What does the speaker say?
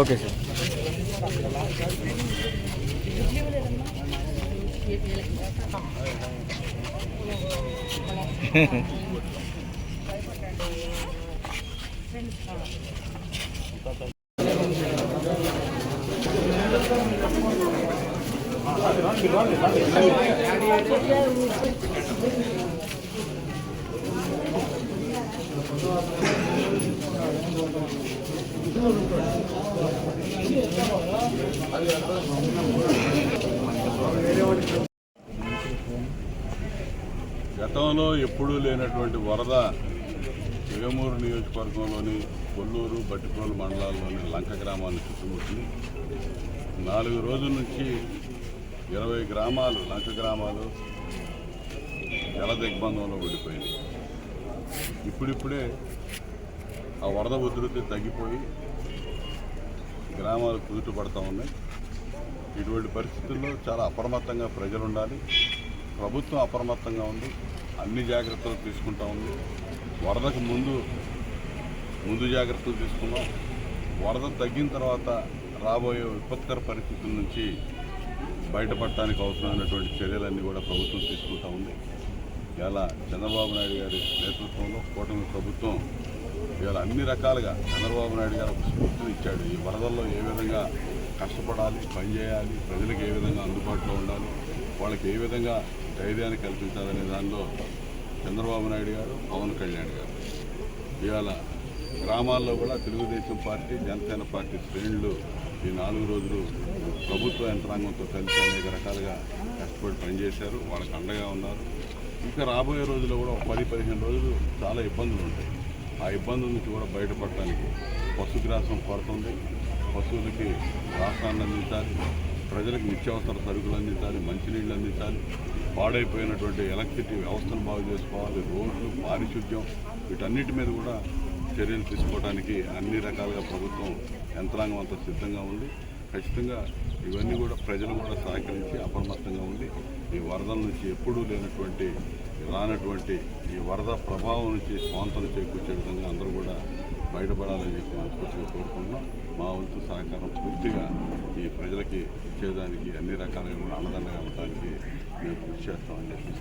Okay sir గతంలో ఎప్పుడూ లేనటువంటి వరద జగమూరు నియోజకవర్గంలోని కొల్లూరు బట్టిప్రోలు మండలాల్లోని లంక గ్రామాన్ని చుట్టుముట్టింది నాలుగు రోజుల నుంచి ఇరవై గ్రామాలు లంక గ్రామాలు జల దిగ్బంధంలో పడిపోయినాయి ఇప్పుడిప్పుడే ఆ వరద ఉధృతి తగ్గిపోయి గ్రామాలు కుదుట పడుతూ ఉన్నాయి. ఇటువంటి పరిస్థితుల్లో చాలా అప్రమత్తంగా ప్రజలు ఉండాలి ప్రభుత్వం అప్రమత్తంగా ఉంది. అన్ని జాగ్రత్తలు తీసుకుంటా ఉంది. వరదకు ముందు ముందు జాగ్రత్తలు తీసుకున్నాం వరద తగ్గిన తర్వాత రాబోయే విపత్కర పరిస్థితుల నుంచి బయటపడటానికి అవసరమైనటువంటి చర్యలన్నీ కూడా ప్రభుత్వం తీసుకుంటూ ఉంది. ఇవాళ చంద్రబాబు నాయుడు గారి నేతృత్వంలో కూటమి ప్రభుత్వం ఇవాళ అన్ని రకాలుగా చంద్రబాబు నాయుడు గారు ఒక స్ఫూర్తిని ఇచ్చాడు. ఈ వరదల్లో ఏ విధంగా కష్టపడాలి పనిచేయాలి ప్రజలకు ఏ విధంగా అందుబాటులో ఉండాలి వాళ్ళకి ఏ విధంగా ధైర్యాన్ని కల్పించాలనే దానిలో చంద్రబాబు నాయుడు గారు పవన్ కళ్యాణ్ గారు. ఇవాళ గ్రామాల్లో కూడా తెలుగుదేశం పార్టీ జనసేన పార్టీ శ్రేణులు ఈ నాలుగు రోజులు ప్రభుత్వ యంత్రాంగంతో కలిసి అనేక రకాలుగా కష్టపడి పనిచేశారు. వాళ్ళకి అండగా ఉన్నారు. ఇంకా రాబోయే రోజుల్లో కూడా ఒక పది పదిహేను రోజులు చాలా ఇబ్బందులు ఉంటాయి. ఆ ఇబ్బందుల నుంచి కూడా బయటపడటానికి పశుగ్రాసం కొరత ఉంది పశువులకి రాసాన్ని అందించాలి. ప్రజలకు నిత్యావసర సరుకులు అందించాలి. మంచినీళ్ళు అందించాలి. పాడైపోయినటువంటి ఎలక్ట్రిసిటీ వ్యవస్థను బాగు చేసుకోవాలి. రోడ్లు పారిశుద్ధ్యం వీటన్నిటి మీద కూడా చర్యలు తీసుకోవడానికి అన్ని రకాలుగా ప్రభుత్వం యంత్రాంగం అంతా సిద్ధంగా ఉంది. ఖచ్చితంగా ఇవన్నీ కూడా ప్రజలు కూడా సహకరించి అప్రమత్తంగా ఉంది ఈ వరదల నుంచి ఎప్పుడూ లేనటువంటి రానటువంటి ఈ వరద ప్రభావం నుంచి స్వాంతం చేకూర్చే విధంగా అందరూ కూడా బయటపడాలని చెప్పి మనస్ఫూర్తిగా కోరుకుంటున్నాం. మా వంతు సహకారం పూర్తిగా ఈ ప్రజలకి ఇచ్చేదానికి అన్ని రకాలుగా కూడా అన్నదండగా ఉండడానికి మేము కృషి చేస్తామని చెప్పి